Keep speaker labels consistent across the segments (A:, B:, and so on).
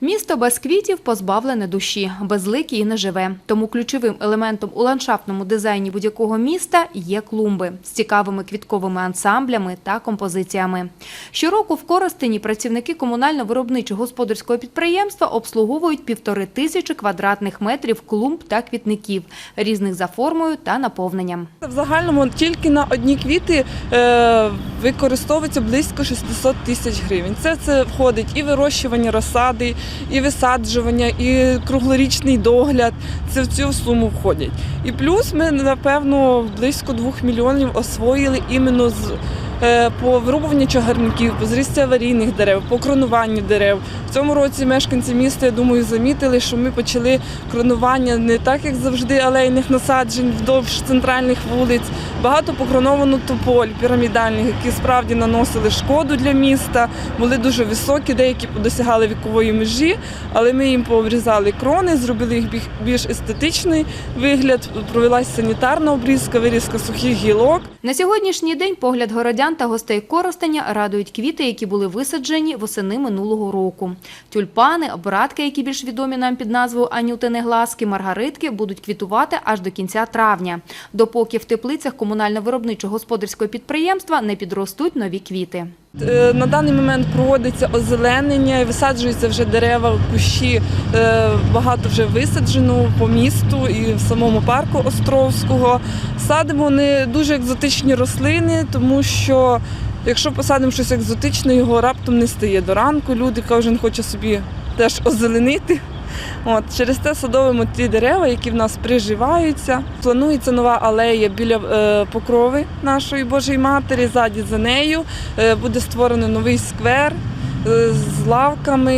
A: Місто без квітів позбавлене душі, безлике і не живе. Тому ключовим елементом у ландшафтному дизайні будь-якого міста є клумби з цікавими квітковими ансамблями та композиціями. Щороку в Коростені працівники комунально-виробничого господарського підприємства обслуговують півтори тисячі квадратних метрів клумб та квітників, різних за формою та наповненням.
B: В загальному тільки на одні квіти е, використовується близько 600 тисяч гривень. Це, це входить і вирощування розсади, і висаджування, і круглорічний догляд. Це в цю суму входять. І плюс ми, напевно, близько 2 мільйонів освоїли іменно з. Е, По вирубуванню чагарників, по зрісті аварійних дерев, по кронуванню дерев. В цьому році мешканці міста, я думаю, замітили, що ми почали кронування не так, як завжди, алейних насаджень вдовж центральних вулиць. Багато покроновано тополь пірамідальних, які справді наносили шкоду для міста, були дуже високі, деякі досягали вікової межі, але ми їм пообрізали крони, зробили їх більш естетичний вигляд. Провелася санітарна обрізка, вирізка сухих гілок.
A: На сьогоднішній день погляд городян та гостей Коростеня радують квіти, які були висаджені восени минулого року. Тюльпани, обратки, які більш відомі нам під назвою Анютини глазки, маргаритки, будуть квітувати аж до кінця травня, допоки в теплицях комунально-виробничого господарського підприємства не підростуть нові квіти.
B: Е, На даний момент проводиться озеленення, висаджуються вже дерева, кущі. Е, Багато вже висаджено по місту і в самому парку Островського. Садимо не дуже екзотичні рослини, тому що якщо посадимо щось екзотичне, його раптом не стає до ранку. Люди кожен хоче собі теж озеленити. От через те садовимо ті дерева, які в нас приживаються. Планується нова алея біля е, покрови нашої Божої Матері. Ззаді за нею е, буде створено новий сквер з лавками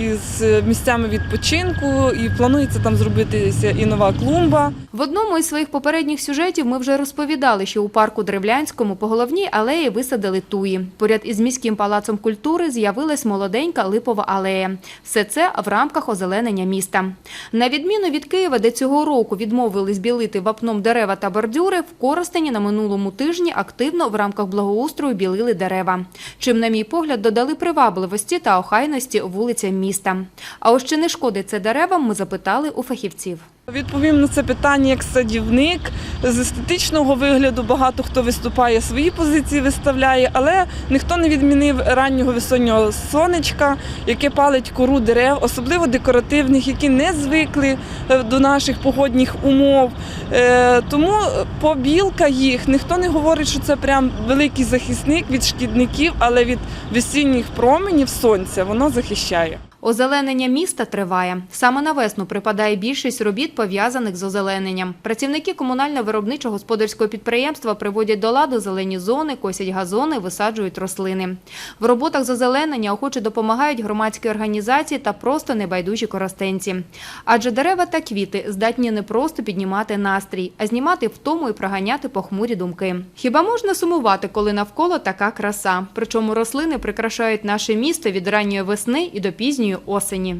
B: і з місцями відпочинку. І планується там зробитися і нова клумба.
A: В одному із своїх попередніх сюжетів ми вже розповідали, що у парку Древлянському по головній алеї висадили туї. Поряд із міським палацом культури з'явилась молоденька липова алея. Все це в рамках озеленення міста. На відміну від Києва, де цього року відмовились білити вапном дерева та бордюри, в Коростені на минулому тижні активно в рамках благоустрою білили дерева. Чим, на мій погляд, додали привабливості та охайності вулицям міста. А ось чи не шкодить це деревам, ми запитали у фахівців.
B: Відповім на це питання як садівник. З естетичного вигляду багато хто виступає свої позиції, виставляє, але ніхто не відмінив раннього весоннього сонечка, яке палить кору дерев, особливо декоративних, які не звикли е, до наших погодних умов. Е, Тому побілка їх ніхто не говорить, що це прям великий захисник від шкідників, але від весінніх променів сонця воно захищає.
A: Озеленення міста триває. Саме на весну припадає більшість робіт, пов'язаних з озелененням. Працівники комунально-виробничого господарського підприємства приводять до ладу зелені зони, косять газони, висаджують рослини. В роботах з озеленення охоче допомагають громадські організації та просто небайдужі коростенці. Адже дерева та квіти здатні не просто піднімати настрій, а знімати втому і проганяти похмурі думки. Хіба можна сумувати, коли навколо така краса? Причому рослини прикрашають наше місто від ранньої весни і до пізньої осені.